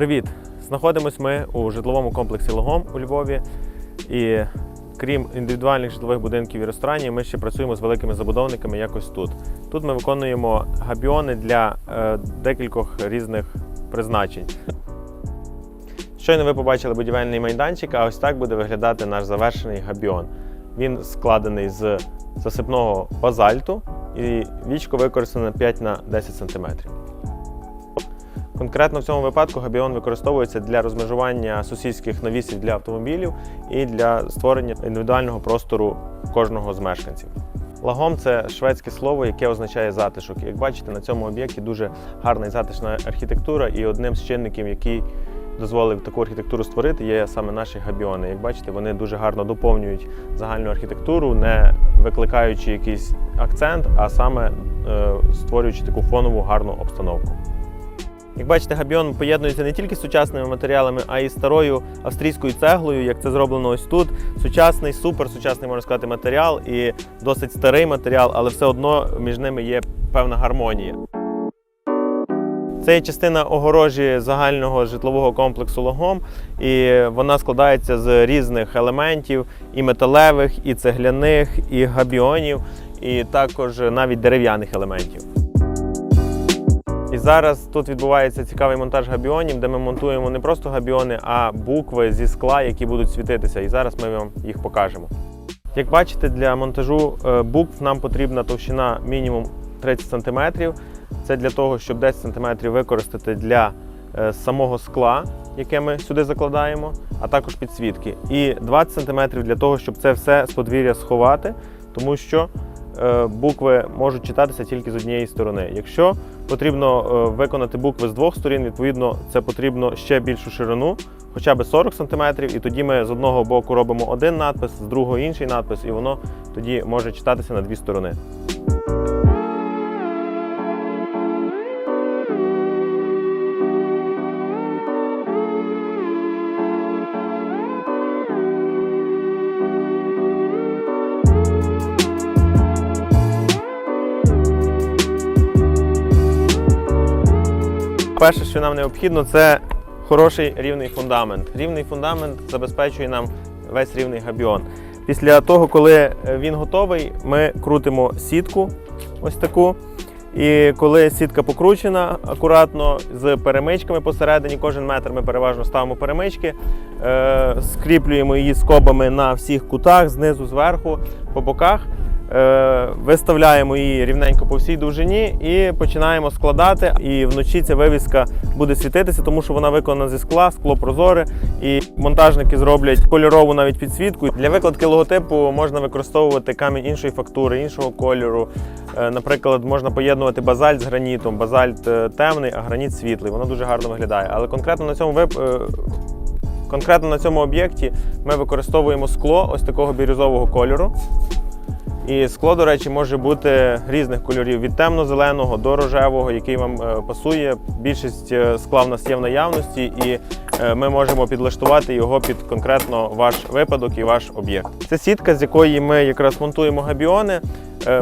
Привіт! Знаходимось ми у житловому комплексі Логом у Львові. І крім індивідуальних житлових будинків і ресторанів, ми ще працюємо з великими забудовниками якось тут. Тут ми виконуємо габіони для е, декількох різних призначень. Щойно ви побачили будівельний майданчик, а ось так буде виглядати наш завершений габіон. Він складений з засипного базальту і вічко використане 5 на 10 см. Конкретно в цьому випадку габіон використовується для розмежування сусідських навісів для автомобілів і для створення індивідуального простору кожного з мешканців. Лагом це шведське слово, яке означає затишок. Як бачите, на цьому об'єкті дуже гарна і затишна архітектура, і одним з чинників, який дозволив таку архітектуру створити, є саме наші габіони. Як бачите, вони дуже гарно доповнюють загальну архітектуру, не викликаючи якийсь акцент, а саме е, створюючи таку фонову гарну обстановку. Як бачите, габіон поєднується не тільки з сучасними матеріалами, а й старою австрійською цеглою, як це зроблено ось тут. Сучасний, суперсучасний, можна сказати, матеріал і досить старий матеріал, але все одно між ними є певна гармонія. Це є частина огорожі загального житлового комплексу Логом, і вона складається з різних елементів: і металевих, і цегляних, і габіонів, і також навіть дерев'яних елементів. І зараз тут відбувається цікавий монтаж габіонів, де ми монтуємо не просто габіони, а букви зі скла, які будуть світитися. І зараз ми вам їх покажемо. Як бачите, для монтажу е, букв нам потрібна товщина мінімум 30 см. Це для того, щоб 10 см використати для е, самого скла, яке ми сюди закладаємо, а також підсвітки. І 20 см для того, щоб це все з подвір'я сховати, тому що е, букви можуть читатися тільки з однієї сторони. Якщо потрібно е, виконати букви з двох сторін, відповідно, це потрібно ще більшу ширину, хоча б 40 см, і тоді ми з одного боку робимо один надпис, з другого інший надпис, і воно тоді може читатися на дві сторони. Перше, що нам необхідно, це хороший рівний фундамент. Рівний фундамент забезпечує нам весь рівний габіон. Після того, коли е, він готовий, ми крутимо сітку ось таку. І коли сітка покручена акуратно з перемичками посередині, кожен метр ми переважно ставимо перемички, е, скріплюємо її скобами на всіх кутах, знизу, зверху, по боках. Е, Виставляємо її рівненько по всій довжині і починаємо складати. І вночі ця вивіска буде світитися, тому що вона виконана зі скла, скло прозоре. І монтажники зроблять кольорову навіть підсвітку. Для викладки логотипу можна використовувати камінь іншої фактури, іншого кольору. Е, Наприклад, можна поєднувати базальт з гранітом. Базальт е, темний, а граніт світлий. Воно дуже гарно виглядає. Але конкретно на цьому вип... конкретно на цьому об'єкті ми використовуємо скло ось такого бірюзового кольору. І скло, до речі, може бути різних кольорів від темно-зеленого до рожевого, який вам е, пасує. Більшість е, скла в нас є в наявності, і е, ми можемо підлаштувати його під конкретно ваш випадок і ваш об'єкт. Це сітка, з якої ми якраз монтуємо габіони.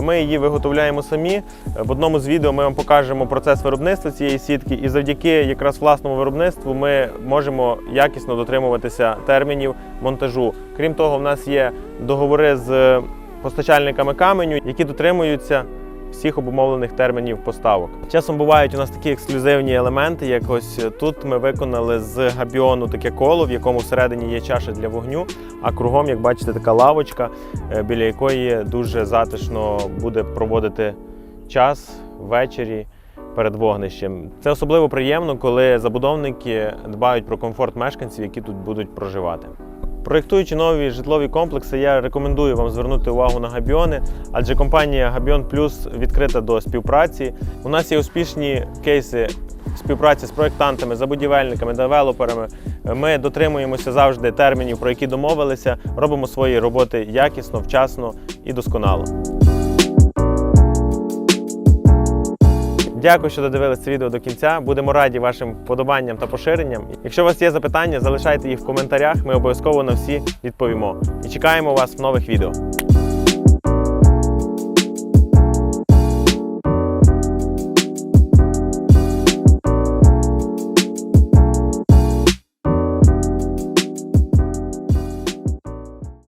Ми її виготовляємо самі. В одному з відео ми вам покажемо процес виробництва цієї сітки, і завдяки якраз власному виробництву ми можемо якісно дотримуватися термінів монтажу. Крім того, в нас є договори з постачальниками каменю, які дотримуються всіх обумовлених термінів поставок. Часом бувають у нас такі ексклюзивні елементи, як ось тут ми виконали з габіону таке коло, в якому всередині є чаша для вогню, а кругом, як бачите, така лавочка, е, біля якої дуже затишно буде проводити час ввечері. Перед вогнищем це особливо приємно, коли забудовники дбають про комфорт мешканців, які тут будуть проживати. Проєктуючи нові житлові комплекси, я рекомендую вам звернути увагу на габіони, адже компанія Габіон Плюс відкрита до співпраці. У нас є успішні кейси співпраці з проєктантами, забудівельниками, девелоперами. Ми дотримуємося завжди термінів, про які домовилися, робимо свої роботи якісно, вчасно і досконало. Дякую, що додивилися це відео до кінця. Будемо раді вашим вподобанням та поширенням. Якщо у вас є запитання, залишайте їх в коментарях. Ми обов'язково на всі відповімо. І чекаємо вас в нових відео.